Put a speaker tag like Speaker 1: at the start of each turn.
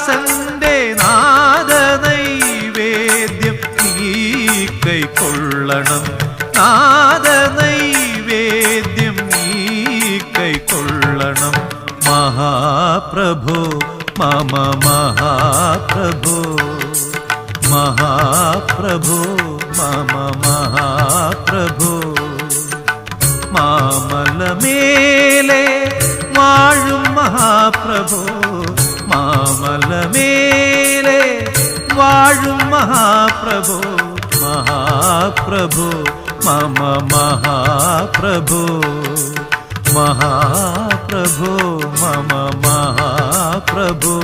Speaker 1: ദാസന്റെ നാദനൈവേദ്യം നീ കൈക്കൊള്ളണം. നാദനൈവേദ്യം നീ കൈക്കൊള്ളണം. മഹാപ്രഭു മമ മഹാപ്രഭു. മഹാപ്രഭു മമ മഹാപ്രഭു. മാമലമേലെ വാഴും മഹാപ്രഭോ. വാഴും മഹാപ്രഭു മഹാപ്രഭു മമ മഹാപ്രഭു മഹാപ്രഭു മമ മഹാപ്രഭു